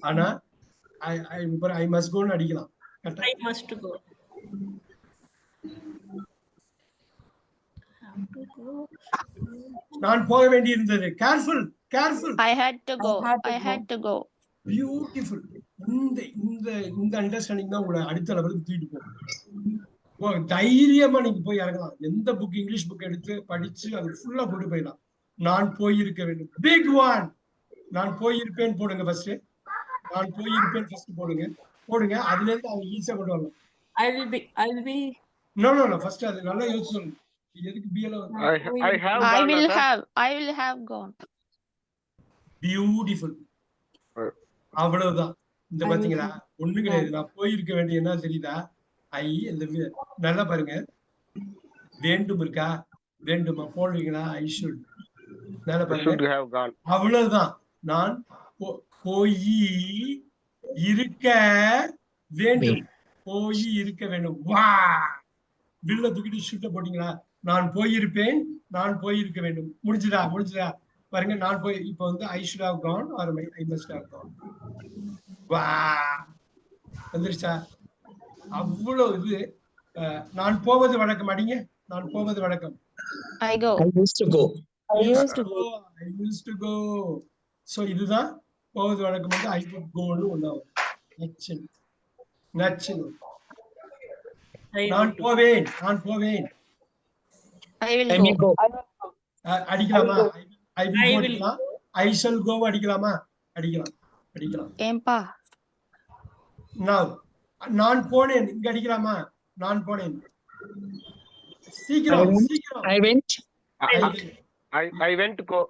ஆனா ஐ ஐ I must கோன்னு அடிக்கலாம். கரெக்டா I must go. Have to go. நான் போக வேண்டி இருந்தது careful careful I had to go. had to I had to go. Beautiful இந்த இந்த இந்த அண்டர்ஸ்டாண்டிங் தான் உங்களை அடுத்த லெவலுக்கு தூக்கிட்டு போகும். ஓ, தைரியமா நீங்க போய் இறங்கலாம். எந்த புக் இங்கிலீஷ் புக் எடுத்து படிச்சு அது ஃபுல்லா கொண்டு போயிடலாம். நான் போயிருக்க வேண்டும். பிக் ஒன் நான் போயிருப்பேன் போடுங்க ஃபர்ஸ்ட் நான் போயிருப்பேன் ஃபர்ஸ்ட் போடுங்க. போடுங்க. அதுல இருந்து அவங்க ஈஸியா கொண்டு வரலாம். I will be, I will be, no no no first அது நல்லா யோசிச்சு சொல்லணும் எதுக்கு பிஎல் I, I have I gone, will sir. have. I will have gone. Beautiful. அவ்வளவுதான். இந்த பாத்தீங்களா? ஒண்ணு கிடையாது. நான் போயிருக்க வேண்டிய என்ன தெரியுதா? ஐ இந்த நல்லா பாருங்க. வேண்டும் இருக்கா? வேண்டுமா? போடுவீங்களா ஐ ஷுட் நல்லா பாருங்க. அவ்வளவுதான். நான் போ- போய் இருக்க வேண்டும். போய் இருக்க வேண்டும். வா! வில்ல தூக்கிட்டு ஷூட்ட போட்டீங்களா? நான் போயிருப்பேன் நான் போயிருக்க வேண்டும். முடிஞ்சுதா? முடிஞ்சுதா? பாருங்க நான் போய் இப்போ வந்து I should have gone or I must have gone வா! வந்துருச்சா? அவ்வளவு இது. நான் போவது வழக்கம். அடிங்க. நான் போவது வழக்கம். I go. I used to go. I used to go. I use to go so இதுதான் போவது வழக்கம் வந்து ஐ வுட் கோன்னு ஒன்று ஆகும் நச்சின் நச்சின் நான். போவேன் நான் போவேன் அடிக்கலாமா? ஐ வில் ஐ ஷல் கோ அடிக்கலாமா? அடிக்கலாம் அடிக்கலாம். ஏம்பா நான் நான் போனேன். இங்க அடிக்கலாமா? நான் போனேன். சீக்கிரம் சீக்கிரம். I, I went. To go.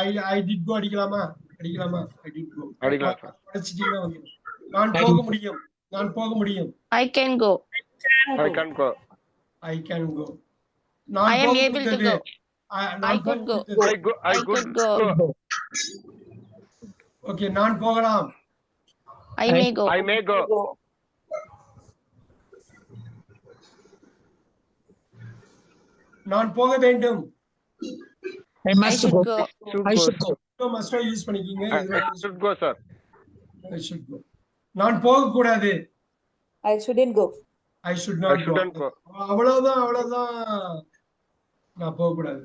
I I did go அடிக்கலாமா? அடிக்கலாமா ஐ கோ அடிக்கலாம் நான் I- போக முடியும் நான் போக முடியும் I can go. I can go. I can go நான் I am போக able to முடிந்தது. go. I- I நான் could go. போக I go. I, I could could go. go. Okay நான் போகலாம் I I- may go. I may go. நான் போக வேண்டும் I I must should go. go. I go. should go. மஸ்டோ use பண்ணிக்கிங்க. sir. I should go. நான் போக கூடாது I shouldn't go. I should not go. அவ்வளவுதான் அவ்வளவுதான். நான் போக கூடாது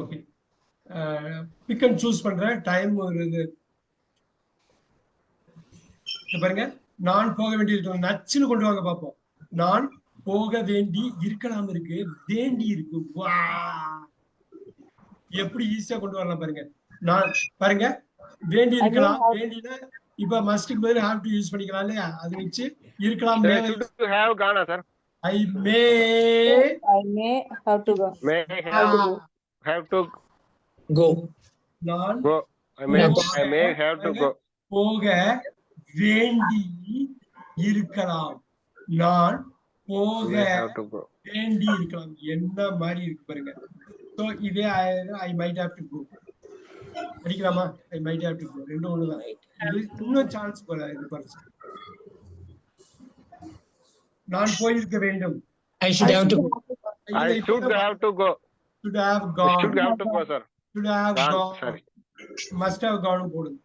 ஓகே பிக் அண்ட் சூஸ் பண்றேன். டைம் ஒரு இது. இங்க பாருங்க. நான் போக வேண்டியது நச்சுன்னு கொண்டு வாங்க பார்ப்போம் நான் போக வேண்டி இருக்கலாம் இருக்கு வேண்டி இருக்கு வா எப்படி ஈஸியா கொண்டு வரலாம் பாருங்க நான் பாருங்க வேண்டி இருக்கலாம் வேண்டினா இப்ப மஸ்டுக்கு பதில் ஹாவ் டு யூஸ் பண்ணிக்கலாம் இல்லையா அது வச்சு இருக்கலாம். I may I may have to go. May have, have to Go. நான் go. I may, Yeah. I may have to go. போக வேண்டி இருக்கலாம் நான் போக. வேண்டி இருக்கலாம் என்ன மாதிரி இருக்கு பாருங்க சோ இதே I might have to go படிக்கலாமா I might have to go ரெண்டும் ஒண்ணுதான் இது இன்னும் சான்ஸ் போல இது பரிசு நான் போயிருக்க வேண்டும் I should have to go. I should have to go. should have I gone should have to go, sir. should have Gone, gone sorry. must have gone போடுங்க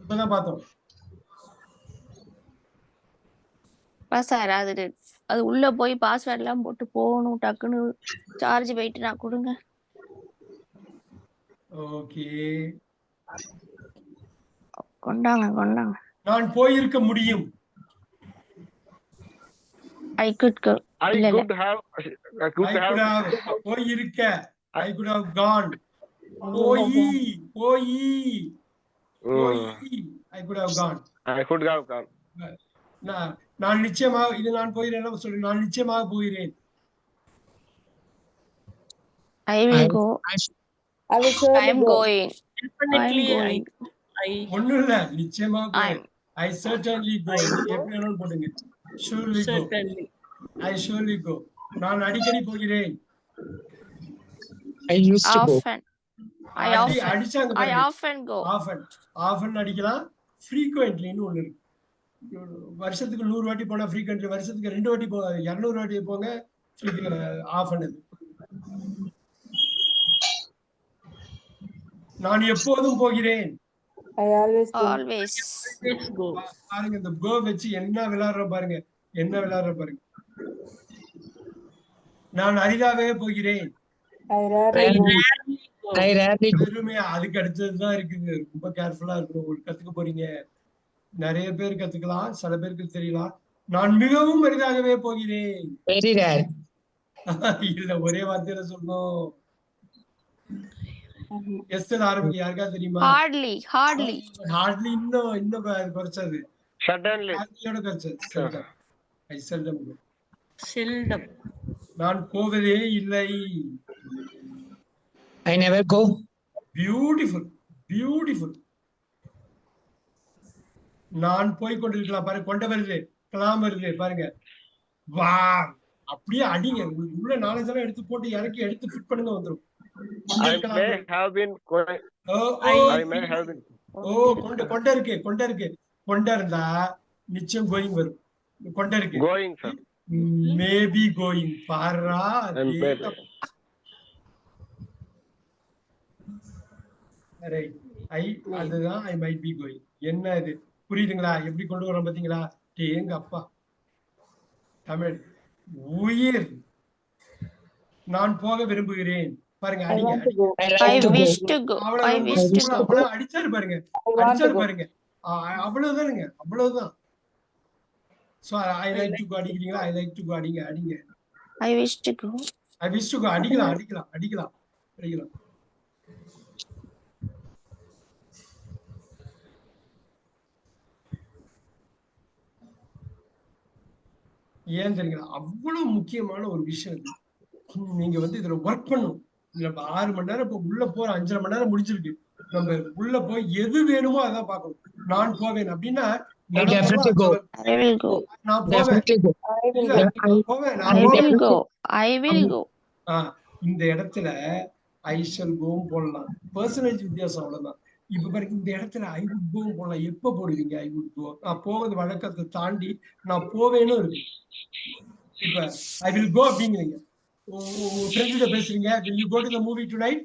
இப்பதான் பார்த்தோம் பா சார். அது அது உள்ள போய் பாஸ்வேர்ட் எல்லாம் போட்டு போகணும் டக்குன்னு சார்ஜ் போயிட்டு நான் கொடுங்க. ஓகே. கொண்டாங்க கொண்டாங்க. நான் போயிருக்க முடியும். ஐ குட் கோ I இல்ல, இல்ல. could have. I could I could have. have போயிருக்க. ஐ could have gone. போயி போயி. போயி. ஐ could have gone. I could have gone. நான் நான் நிச்சயமாக இது நான் போகிறேன் சொல்லி நான் நிச்சயமாக போகிறேன். I- I. I will go. Going Definitely, I, going. I, ஒண்ணும் இல்ல நிச்சயமாக I'm- ஐ சர்டன்லி கோ எப்படி வேணாலும் போடுங்க. Surely go certainly. I surely go நான் அடிக்கடி போகிறேன். I used to go. அடி- ஆஃபன் அடிச்சாங்க பாருங்க. ஆஃபன் கோ ஆஃபன் ஆஃபன் அடிக்கலாம். ஃப்ரீக்வெண்ட்லின்னு ஒண்ணு இருக்கு. வருஷத்துக்கு நூறு வாட்டி போனா ஃப்ரீக்வெண்ட்லி வருஷத்துக்கு ரெண்டு வாட்டி போங்க இரநூறு வாட்டி போங்க இது ஆஃப் பண்ணது நான் எப்போதும் போகிறேன். பாருங்க இந்த கோ வச்சு என்ன விளையாடுற பாருங்க என்ன விளையாடுற பாருங்க. நான் அரிதாகவே போகிறேன். அதுக்கு அடுத்ததுதான் இருக்குது. ரொம்ப கேர்ஃபுல்லா இருக்கணும். ஒரு கத்துக்க போறீங்க. நிறைய பேர் கத்துக்கலாம் சில பேருக்கு தெரியலாம். நான் மிகவும் அரிதாகவே போகிறேன். இல்ல ஒரே வார்த்தையில சொல்லணும். எஸ் ஆரம்பிக்க யாருக்கா தெரியுமா? ஹார்ட்லி ஹார்ட்லி ஹார்ட்லி இன்னும் குறைச்சது. Suddenly. ஹார்ட்லியோட குறைச்சது. நான் போவதே இல்லை. I never go. Beautiful beautiful நான் போய் கொண்டிருக்கலாம் பாருங்க கொண்ட வருது கலாம் வருது பாருங்க. வா அப்படியே அடிங்க. உங்களுக்கு உள்ள நாலேஜ் எல்லாம் எடுத்து போட்டு இறக்கி எடுத்து ஃபிட் பண்ணுங்க வந்துரும். I may have been going. O, O, I may have been. ஓ கொண்ட கொண்ட இருக்கு கொண்ட இருக்கு. கொண்ட இருந்தா நிச்சயம் கோயிங் வரும். கொண்ட இருக்கு. Going, sir. மேபி கோயிங் பாரா. ரைட் ஐ அதுதான் ஐ மைட் பி கோயிங் என்ன இது? புரியுதுங்களா? எப்படி கொண்டு வரோம் பாத்தீங்களா எங்க அப்பா. தமிழ் உயிர். நான் போக விரும்புகிறேன். பாருங்க கோ அவ்வளவு அடிச்சாரு பாருங்க. I want to அடிச்சாரு go. பாருங்க. அவ்வளவுதானுங்க. அவ்வளவுதான். சோ ஐ லைக் டு அடிக்கிறீங்களா? ஐ லைக் டு அடிங்க அடிங்க. I wish to go I wish to அடிக்கலாம் அடிக்கலாம் அடிக்கலாம். அடிக்கலாம். ஏன் தெரியுங்களா? அவ்வளவு முக்கியமான ஒரு விஷயம் இது. நீங்க வந்து இதுல ஒர்க் பண்ணணும். நம்ம ஆறு மணி நேரம் இப்ப உள்ள போற அஞ்சரை மணி நேரம் முடிஞ்சிருக்கு நம்ம உள்ள போய் எது வேணுமோ அதான் பார்க்கணும். நான் போவேன் அப்படின்னா இந்த இடத்துல ஐ ஷல் கோவும் போடலாம். பர்சனேஜ் வித்தியாசம் அவ்வளவுதான். இப்ப பாருங்க இந்த இடத்துல ஐ வுட் கோவும் போடலாம். எப்ப போடுவீங்க ஐ வுட் கோ நான் போவது வழக்கத்தை தாண்டி நான் போவேன்னு இருக்கு. இப்ப ஐ வில் கோ அப்படிங்கிறீங்க ஃப்ரெண்ட்கிட்ட பேசுறீங்க. Will you go to the movie tonight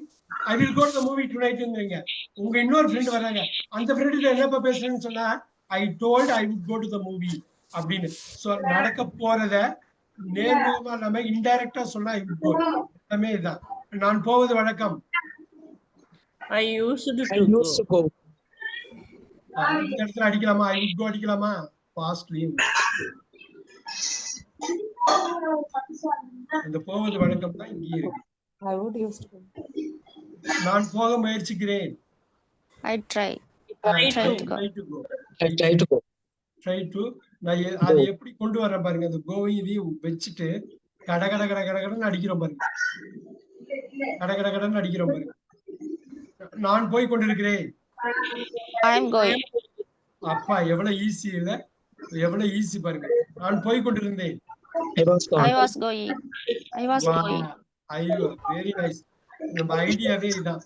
I will go to the movie to நைட்ங்கிறீங்க உங்க இன்னொரு ஃப்ரெண்ட் வராங்க. அந்த ஃப்ரெண்ட் என்னப்பா பேசுறேன்னு சொன்னா I told I would go to the movie அப்படின்னு. சோ நடக்க போறத நேர்முகமா இல்லாம இன்டைரக்டா சொன்னா ஐ வுட் கோ எல்லாமே இதுதான் நான் போவது வழக்கம். I used to, I to go. used to go. அஹ் இந்த இடத்துல அடிக்கலாமா? ஐ வுட் கோ அடிக்கலாமா? பாஸ்ட்லயும் இந்த போவது வழக்கம் தான் இங்கே இருக்கு. நான் போக முயற்சிக்கிறேன். I try Try Try to. to go. Try to go I try to go. Try to நான் அதை எப்படி கொண்டு வரேன் பாருங்க. அந்த கோவையும் இதையும் வச்சுட்டு கட கட கட கட கடன்னு அடிக்கிறோம் பாருங்க. கட கட கடன்னு அடிக்கிறோம் பாருங்க. நான் போய் கொண்டிருக்கிறேன். ஐ அம் கோயிங் அப்பா எவ்வளவு ஈஸி இல்ல. எவ்வளவு ஈஸி பாருங்க. நான் போய் கொண்டிருந்தேன். I was I gone. Was going I was going ஐயோ வெரி நைஸ் நம்ம ஐடியாவே இதான்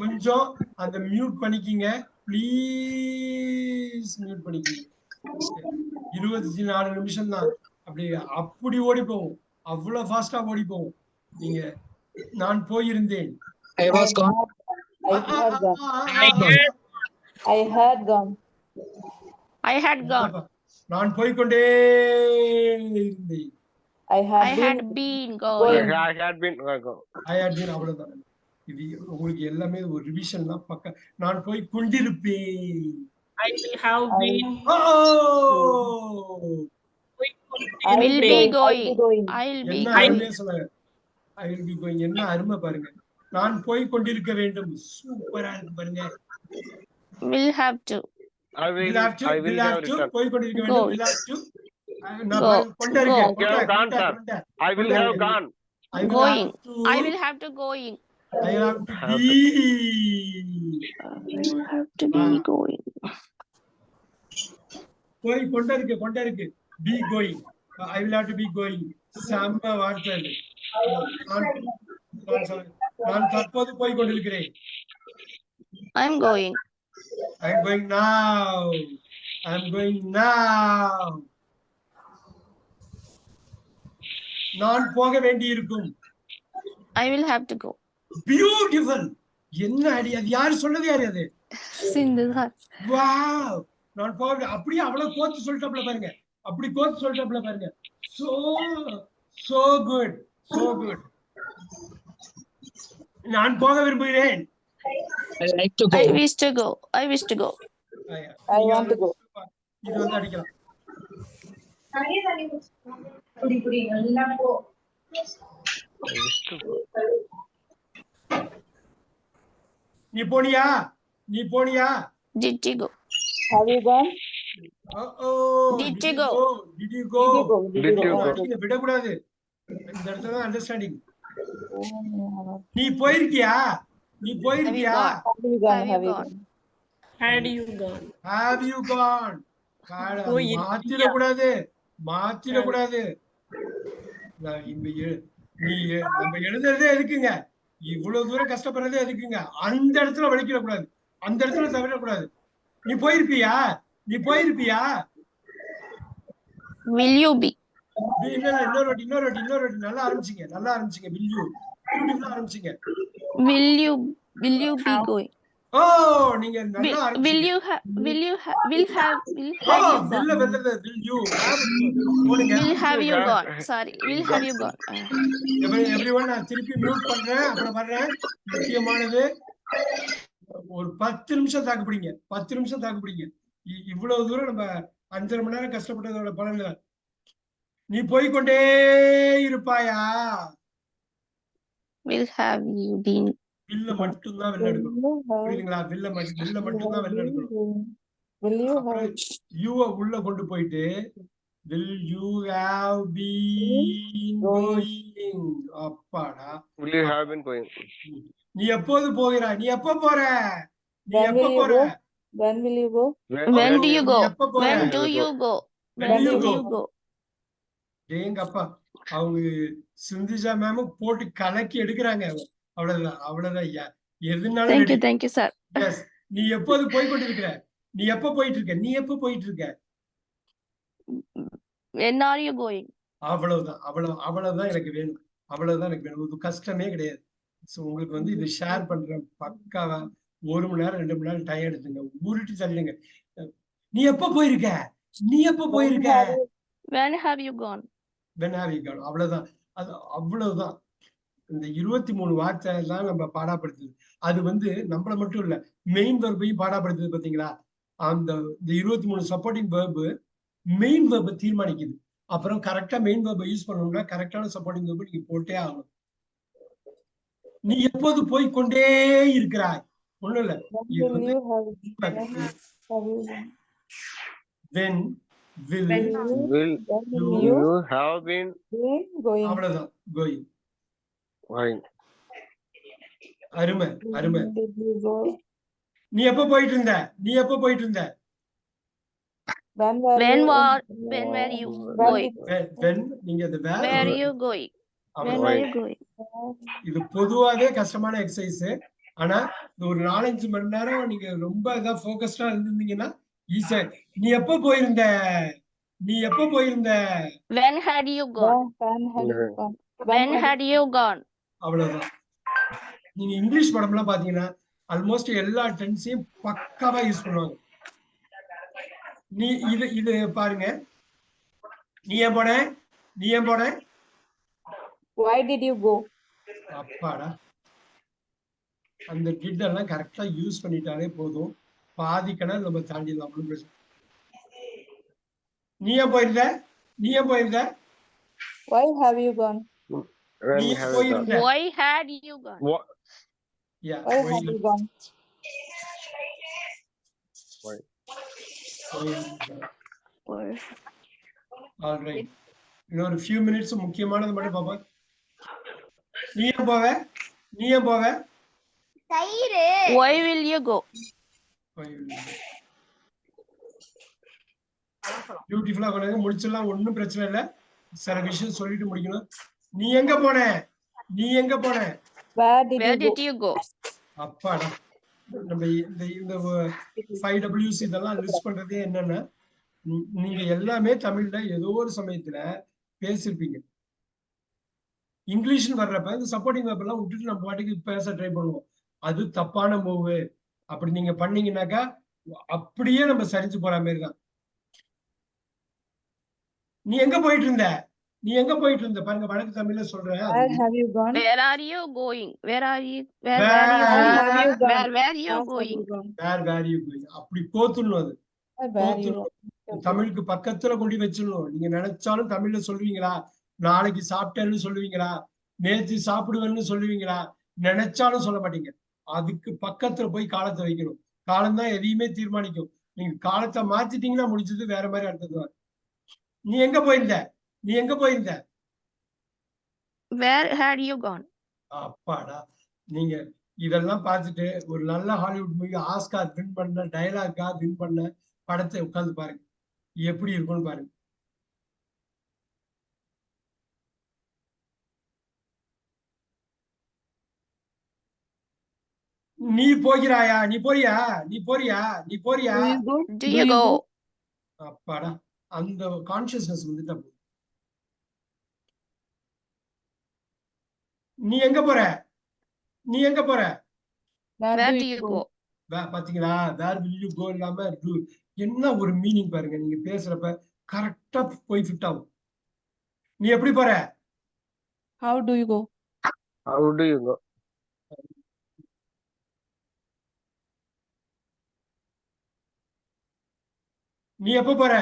கொஞ்சம் அந்த மியூட் பண்ணிக்கிங்க. ப்ளீஸ் மியூட் பண்ணிக்கிங்க. இருபத்தி நாலு நிமிஷம் தான் அப்படி அப்படி ஓடி போகும் அவ்வளவு ஃபாஸ்டா ஓடி போகும் நீங்க நான் போயிருந்தேன். I was. I. I. I had gone. I had gone நான் போய்க்கொண்டே இருந்தேன். ஐ been. ஹேட் பீன் அவ்வளவுதான். இது உங்களுக்கு எல்லாமே ஒரு ரிவிஷன் தான் பக்க நான் போய் கொண்டிருப்பேன். I will have been. ஓ! I will will be I'll going. going. I will be என்ன அருமையா சொன்னாங்க ஐ வில் பி கோயிங் என்ன அருமை பாருங்க. நான் போய் கொண்டிருக்க வேண்டும். சூப்பரா இருக்கு பாருங்க. Will have to I will. will have to I will will have have to returned. போய் கொண்டிருக்க Go. வேண்டும் will have to அஹ் நான் Go. பாருங்க, கொண்ட இருக்கேன் Go. கொண்ட, Gone, கொண்ட, sir. கொண்ட. I will have gone. I will Going. have to I will have to going I have to Have be I will have to be going போய் கொண்ட இருக்கு கொண்ட இருக்கு be going I will have to be going செம்ம வார்த்தை இது. நான் நான் சொல்றேன். நான் தற்போது போய் கொண்டிருக்கிறேன் ஐ am going I am going now. I am going now. நான் போக வேண்டியிருக்கும். I will have to go. Beautiful என்ன அடி அது? யாரு சொன்னது யாரு அது? sir. வாவ் நான் போக அப்படியே அவ்வளவு கோத்து சொல்லிட்டாப்ல பாருங்க. அப்படி கோத்து சொல்லிட்டாப்ல பாருங்க. So so good so good நான் போக விரும்புகிறேன். I like to go. I wish to go. I wish to go. I want to go. இது வந்து அடிக்கலாம் நீ போனியா நீ போனியா Did you go? Have you gone? Did you go? Did you go? Did you go? Did Did you you go? விடக்கூடாது இந்த இடத்துல தான் அண்டர்ஸ்டாண்டிங் Oh, நீ போயிருக்கியா நீ போயிருக்கியா? Have you gone? மாத்திர கூடாது மாத்திர கூடாது நான் இங்க எ- நீ நம்ம எழுதுறதே எதுக்குங்க? இவ்வளவு தூரம் கஷ்டப்படுறதே எதுக்குங்க? அந்த இடத்துல வலிக்கிட கூடாது அந்த இடத்துல தவிரக்கூடாது. நீ போயிருப்பியா? நீ போயிருப்பியா? Will you be? நீ இன்னொரு இன்னொரு வாட்டி இன்னொரு வாட்டி இன்னொரு வாட்டி நல்லா ஆரம்பிச்சீங்க நல்லா ஆரம்பிச்சீங்க வில்யூ ஆரம்பிச்சீங்க Will you? Will you be going? ஓ நீங்க Will, நல்லா will you have? Will you have? Will have? Will have you? வெல்லது வில் யூ போடுங்க Will have you gone? Sorry. Will have you gone? Uh, every one நான் திருப்பி mute பண்றேன் அப்புறம் வர்றேன் முக்கியமானது ஒரு பத்து நிமிஷம் தாக்கு பிடிங்க பத்து நிமிஷம் தாக்கு பிடிங்க இவ்வளவு தூரம் நம்ம அஞ்சரை மணி நேரம் கஷ்டப்பட்டதோட பலன் இல்ல. நீ போய்க்கொண்டே இருப்பாயா will have you been? வில்ல மட்டும்தான் வெளில எடுக்கணும் Will you have? புரியுதுங்களா வில்ல மட்டும் வில்ல எடுக்கணும் Will you அப்புறம் have? யூவ உள்ள கொண்டு போயிட்டு will you have been going அப்பாடா Will you have been going? நீ எப்போது போகிறாய் நீ எப்ப போற நீ When எப்ப will you போற go? When will you go? When do you go? When do you go? When do you go? அப்பா அவங்க சிந்திஜா மேம் போட்டு கலக்கி எடுக்கிறாங்க. அவ்வளவுதான் அவ்வளவுதான் ஐயா. எதுனாலும் you, sir. Yes. நீ எப்போது போய் கொண்டிருக்கிற? நீ எப்ப போயிட்டு இருக்க? நீ எப்ப போயிட்டு இருக்க? When are you going? அவ்வளவுதான் அவ்வளவு அவ்வளவுதான் எனக்கு வேணும். அவ்வளவுதான் எனக்கு வேணும். இது கஷ்டமே கிடையாது. சோ உங்களுக்கு வந்து இது ஷேர் பண்றேன் பக்காவா ஒரு மணி நேரம் ரெண்டு மணி நேரம் டைம் எடுத்துங்க. உருட்டி தள்ளுங்க. நீ எப்ப போயிருக்க? நீ எப்ப போயிருக்க? When have you gone? வெனாவிகான் அவ்வளவுதான். அது அவ்வளவுதான். இந்த இருபத்தி மூணு வார்த்தை எல்லாம் நம்ம பாடாப்படுத்துது. அது வந்து நம்மள மட்டும் இல்ல மெயின் வெர்பையும் பாடாப்படுத்துது பாத்தீங்களா? அந்த இந்த இருபத்தி மூணு சப்போர்ட்டிங் வெர்பு மெயின் வெர்பை தீர்மானிக்குது. அப்புறம் கரெக்டா மெயின் வெர்பை யூஸ் பண்ணணும்னா கரெக்டான சப்போர்ட்டிங் வெர்பு நீங்க போட்டே ஆகணும். நீ எப்போது போய் கொண்டே இருக்கிறாய்? ஒண்ணும் இல்ல. இது will? When you Will When You- you have been be going? அவ்வளவுதான் கோயிங் going? அருமை அருமை When did you go? நீ எப்ப போயிட்டு இருந்த நீ எப்ப போயிட்டு இருந்த When were When you? were when were you going? When- when நீங்க இந்த Where வேலை are you going? When are you going? இது பொதுவாவே கஷ்டமான எக்ஸசைஸ் ஆனா இந்த ஒரு நாலஞ்சு மணி நேரம் நீங்க ரொம்ப இதா போக்கஸ்டா இருந்திருந்தீங்கன்னா ஈஸியா நீ எப்ப போயிருந்த? நீ எப்ப போயிருந்த? When had you gone? When, had you gone? When had you gone? அவ்வளவுதான். நீங்க இங்கிலீஷ் படம் எல்லாம் பாத்தீங்கன்னா ஆல்மோஸ்ட் எல்லா டென்ஸையும் பக்காவா யூஸ் பண்ணுவாங்க. நீ இது இது பாருங்க. நீ ஏன் போன? நீ ஏன் போன? Why did you go? அப்பாடா. அந்த கிட் எல்லாம் கரெக்டா யூஸ் பண்ணிட்டாலே போதும். பாதி கணக்கு நம்ம தாண்டிடலாம் பிரச்சனை நீ ஏன் போயிருந்த நீ ஏன் போயிருந்த Why have you gone? When நீ have you gone? போயிருந்த Why had you gone? What? Yeah, Why have போயிருந்த. you gone? போயிருந்த. Or All right. இன்னொரு ஃபியூ மினிட்ஸ் முக்கியமானது மட்டும் பாப்போம் நீ ஏன் போவ நீ ஏன் போவ why will you go? பியூட்டிஃபுல்லா கொண்டாங்க முடிச்சிடலாம். ஒண்ணும் பிரச்சனை இல்ல. சில விஷயம் சொல்லிட்டு முடிக்கணும். நீ எங்க போன? நீ எங்க போன? அப்பாடா. நம்ம இந்த இந்த ஃபைவ் டபிள்யூஸ் இதெல்லாம் லிஸ்ட் பண்றதே என்னன்னா நீங்க எல்லாமே தமிழ்ல ஏதோ ஒரு சமயத்துல பேசிருப்பீங்க. இங்கிலீஷ்னு வர்றப்ப இந்த சப்போர்ட்டிங் வெப் எல்லாம் விட்டுட்டு நம்ம பாட்டுக்கு பேச ட்ரை பண்ணுவோம். அது தப்பான மூவு அப்படி நீங்க பண்ணீங்கன்னாக்கா அப்படியே நம்ம சரிஞ்சு போற மாதிரி தான் நீ எங்க போயிட்டு இருந்த நீ எங்க போயிட்டு இருந்த பாருங்க வடக்கு தமிழ்ல சொல்றேன் Where have you gone? Where are you going? Where are you? Where, Where where Where are have you you? gone? Where, where you Where have going? you gone? Where where you அப்படி கோத்துடணும் அது தமிழுக்கு பக்கத்துல கொண்டு வச்சிடணும் நீங்க நினைச்சாலும் தமிழ்ல சொல்லுவீங்களா நாளைக்கு சாப்பிட்டேன்னு சொல்லுவீங்களா நேத்து சாப்பிடுவேன்னு சொல்லுவீங்களா நினைச்சாலும் சொல்ல மாட்டீங்க அதுக்கு பக்கத்துல போய் காலத்தை வைக்கணும். காலம் தான் எதையுமே தீர்மானிக்கும். நீங்க காலத்தை மாத்திட்டீங்கன்னா முடிஞ்சது வேற மாதிரி அடுத்தது. நீ எங்க போயிருந்த? நீ எங்க போயிருந்த? Where had you gone? அப்பாடா. நீங்க இதெல்லாம் பார்த்துட்டு ஒரு நல்ல ஹாலிவுட் மூவி ஆஸ்கார் வின் பண்ண டயலாக்கா வின் பண்ண படத்தை உட்கார்ந்து பாருங்க. எப்படி இருக்கும்னு பாருங்க. நீ போகிறாயா? நீ போறியா? நீ போறியா? நீ போறியா? Do you go? அப்பாடா அந்த கான்சியஸ்னஸ் வந்துட்டா. நீ எங்க போற? நீ எங்க போற? Where, do you go? பாத்தீங்களா? வேர் வில் யூ கோ இல்லாம do என்ன ஒரு மீனிங் பாருங்க நீங்க பேசுறப்ப கரெக்டா போய் ஃபிட் ஆகும். நீ எப்படி போற? How do you go? How do you go? நீ எப்ப போற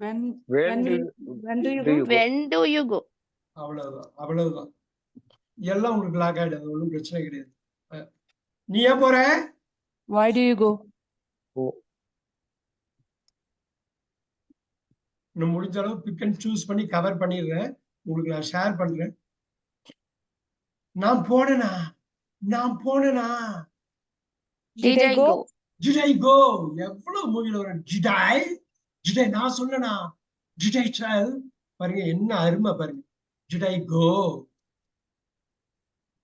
When When when do you, when do you do go? go? When do you go? அவ்வளவுதான் அவ்வளவுதான் எல்லாம் உங்களுக்கு லாக் ஆயிடுது ஒன்றும் பிரச்சனை கிடையாது நீ ஏன் போற Why do you go? நான் முடிஞ்ச அளவு பிக் அண்ட் சூஸ் பண்ணி கவர் பண்ணிடுறேன் உங்களுக்கு நான் ஷேர் பண்றேன் நான் போனேனா நான் போனேனா Did I go? ஜிடை கோ எவ்வளவு மூவில வரும் ஜிடாய் ஜிடை நான் சொன்னேனா ஜிடை சால் பாருங்க என்ன அருமை பாருங்க. ஜிடை கோ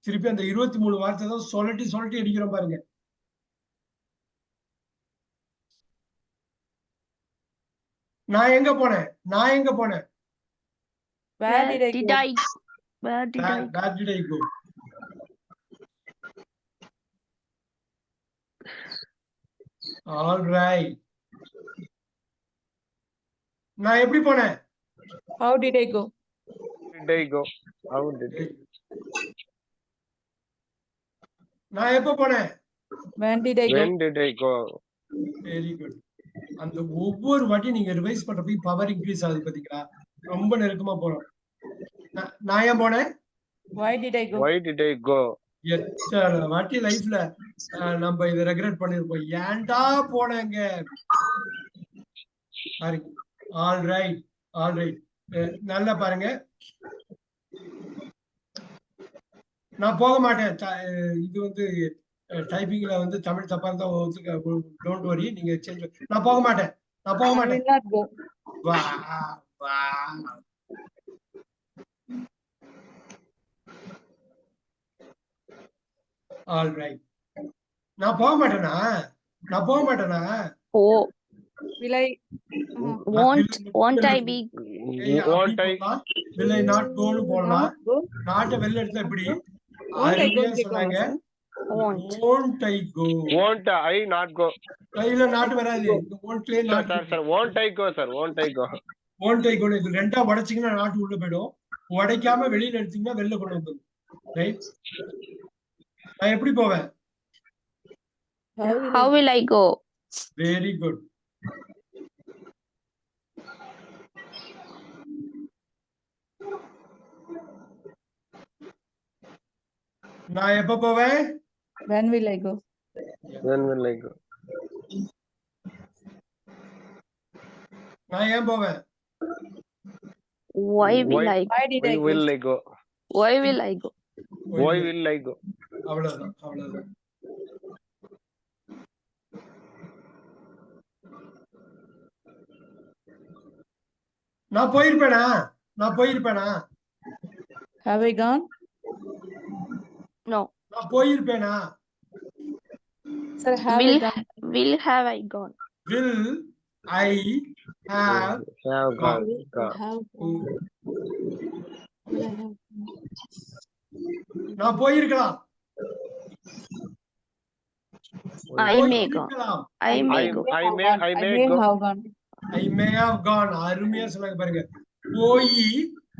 திருப்பி அந்த இருபத்தி மூணு வார்த்தை தான் சொல்லட்டி சொல்லட்டி அடிக்கிறோம் பாருங்க. நான் எங்க போனேன்? நான் எங்க போனேன்? Where did I did go? Where did I? Where did I go? All right. நான் எப்படி போனேன் How did I go? Did I go? How did I? நான் எப்ப போனேன் When did I go? When did I go? Very good அந்த ஒவ்வொரு வாட்டி நீங்க ரிவைஸ் பண்றப்ப பவர் இன்க்ரீஸ் ஆகுது பாத்தீங்களா ரொம்ப நெருக்கமா போறோம் நான்- நான் ஏன் போனேன் Why did I go? Why did I go? எத்தனை வாட்டி லைஃப்ல நம்ம இதை ரெக்ரெட் பண்ணிருப்போம். ஏன்டா போனேங்க? பாருங்க ஆல் ரைட் ஆல் ரைட் நல்லா பாருங்க. நான் போக மாட்டேன். இது வந்து டைப்பிங்ல வந்து தமிழ் தப்பா இருந்தா டோன்ட் வரி நீங்க சேஞ்ச் நான் போக மாட்டேன். நான் போக மாட்டேன் will not go. வா வா ஆல் ரைட் நான் போக மாட்டேனா நான் போக மாட்டேனா Oh, Will I? Won't won't I be? Won't I? வில்லை நாட் கோன்னு போடலாம் not go? நாட்டை வெளில எடுத்தா Won't I? அருமையா சொன்னாங்க Won't. won't I go Won't I not go? கையில நாட்டு வராது Sir, நாட்டு sir, sir. Won't I go, sir? Won't I go? won't I go இது ரெண்டா உடைச்சீங்கன்னா நாட்டு உள்ள போயிடும் உடைக்காம வெளியில எடுத்தீங்கன்னா வெளில கொண்டு வந்துடும் ரைட் நான் எப்படி போவேன் How will How I? will I go? Very good நான் எப்ப போவேன் When will I go? When will I go? நான் ஏன் போவேன் Why will Why- I? Why did Why I go? will I go? Why will I go? Why will I go? அவ்வளவுதான் அவ்வளவுதான் நான் போயிருப்பேனா நான் போயிருப்பேனா Have I gone? No. நான் போயிருப்பேனா Sir, have I Will gone? will have I gone? Will I have Have gone. Will I gone. have gone? நான் போயிருக்கலாம் I may gone போயிருக்கலாம் I may I, go I may, I I may may go. have gone. I may have gone அருமையா சொன்னாங்க பாருங்க. போய்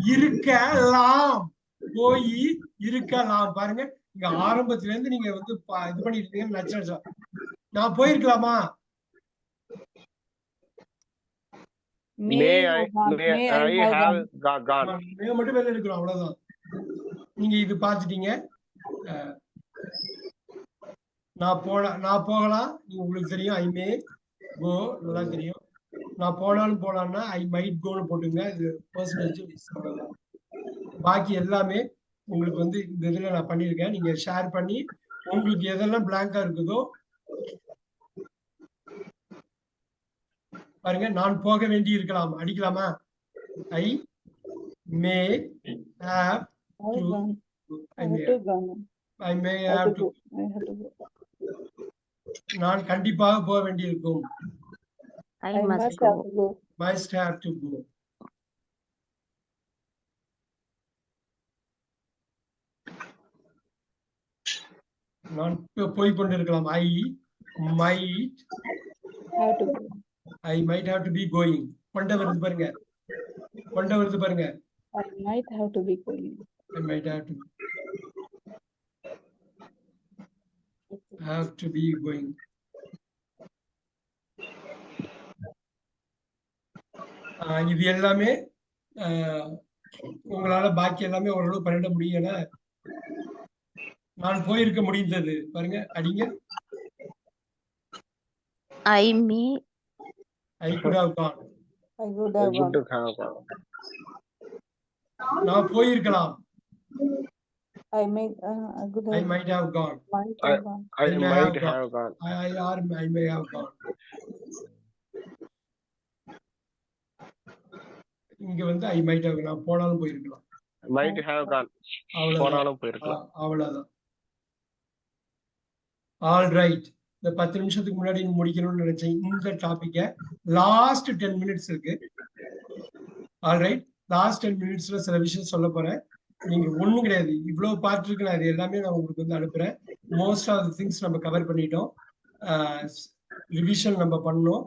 இருக்கலாம். போய் இருக்கலாம். பாருங்க இங்க ஆரம்பத்துல இருந்து நீங்க வந்து பா- இது பண்ணிட்டு இருக்கீங்கன்னு நச்சு நான் போயிருக்கலாமா? May, May I, may May I I மட்டும் வெளில எடுக்கிறோம் அவ்வளவுதான். நீங்க இது பார்த்துட்டீங்க. அஹ், நான் போல நான் போகலாம். உங்களுக்கு தெரியும் ஐ மே கோ நல்லா தெரியும். நான் போனாலும் போலாம்னா ஐ மைட் கோன்னு போட்டுங்க. இது அவ்வளவுதான் பாக்கி எல்லாமே உங்களுக்கு வந்து இந்த இதுல நான் பண்ணியிருக்கேன். நீங்க ஷேர் பண்ணி உங்களுக்கு எதெல்லாம் பிளாங்கா இருக்குதோ பாருங்க நான் போக வேண்டி இருக்கலாம். அடிக்கலாமா? I may have gone. I may have to go. I have to go. நான் கண்டிப்பாக போக வேண்டியிருக்கும். I must go have to go. must have to go. நான் போய் கொண்டிருக்கலாம். I might Have to go. I might have to be going கொண்ட வருது பாருங்க. கொண்ட வருது பாருங்க. I might have to be going. I might have to have to be going இது எல்லாமே ஆஹ், உங்களால பாக்கி எல்லாமே ஓரளவு பண்ணிட முடியல. நான் போயிருக்க முடிந்தது. பாருங்க அடிங்க. I me I could have gone I I have have. நான் போயிருக்கலாம். I may, uh, I have, might have gone might have gone. I I may might have gone. have gone. I or I may have gone இங்க வந்து I might have நான் போனாலும் போயிருக்கலாம். Might have gone. அவ்வளவுதான். போனாலும் போயிருக்கலாம். அவ்வளவுதான். All right இந்த பத்து நிமிஷத்துக்கு முன்னாடி முடிக்கணும்னு நினைச்சேன். இந்த டாபிக்க லாஸ்ட் டென் மினிட்ஸ் இருக்கு. ஆல் ரைட் லாஸ்ட் டென் மினிட்ஸ்ல சில விஷயம் சொல்ல போறேன். நீங்க ஒண்ணும் கிடையாது. இவ்வளவு பார்ட் இருக்கு. நான் இது எல்லாமே நான் உங்களுக்கு வந்து அனுப்புறேன். மோஸ்ட் ஆஃப் திங்ஸ் நம்ம கவர் பண்ணிட்டோம். ரிவிஷன் நம்ம பண்ணோம்.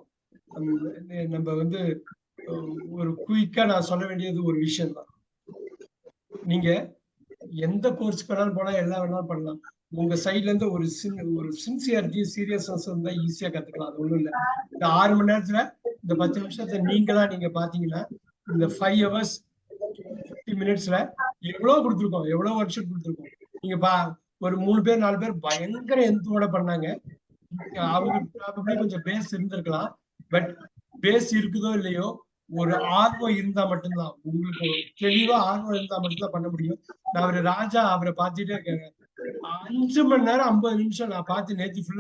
நம்ம வந்து ஒரு குயிக்கா நான் சொல்ல வேண்டியது ஒரு விஷயம் தான். நீங்க எந்த கோர்ஸ் வேணாலும் போனா எல்லாம் வேணாலும் பண்ணலாம். உங்க சைட்ல இருந்து ஒரு சின் ஒரு சின்சியாரிட்டி சீரியஸ்னஸ் இருந்தா ஈஸியா கத்துக்கலாம். அது ஒண்ணும் இல்ல. இந்த ஆறு மணி நேரத்துல இந்த பத்து நிமிஷத்தை நீங்களா நீங்க பாத்தீங்கன்னா இந்த ஃபைவ் ஹவர்ஸ் ஃபிஃப்டி மினிட்ஸ்ல எவ்வளவு கொடுத்துருக்கோம்? எவ்வளவு ஒர்க் ஷீட் கொடுத்துருக்கோம்? நீங்க பா ஒரு மூணு பேர் நாலு பேர் பயங்கர எந்தோட பண்ணாங்க. அவங்களுக்கு கொஞ்சம் பேஸ் இருந்திருக்கலாம். பட் பேஸ் இருக்குதோ இல்லையோ ஒரு ஆர்வம் இருந்தா மட்டும்தான். உங்களுக்கு தெளிவா ஆர்வம் இருந்தா மட்டும்தான் பண்ண முடியும். நான் அவரு ராஜா அவரை பார்த்துட்டே இருக்கேன். அஞ்சு மணி நேரம் ஐம்பது நிமிஷம் நான் பார்த்து நேத்து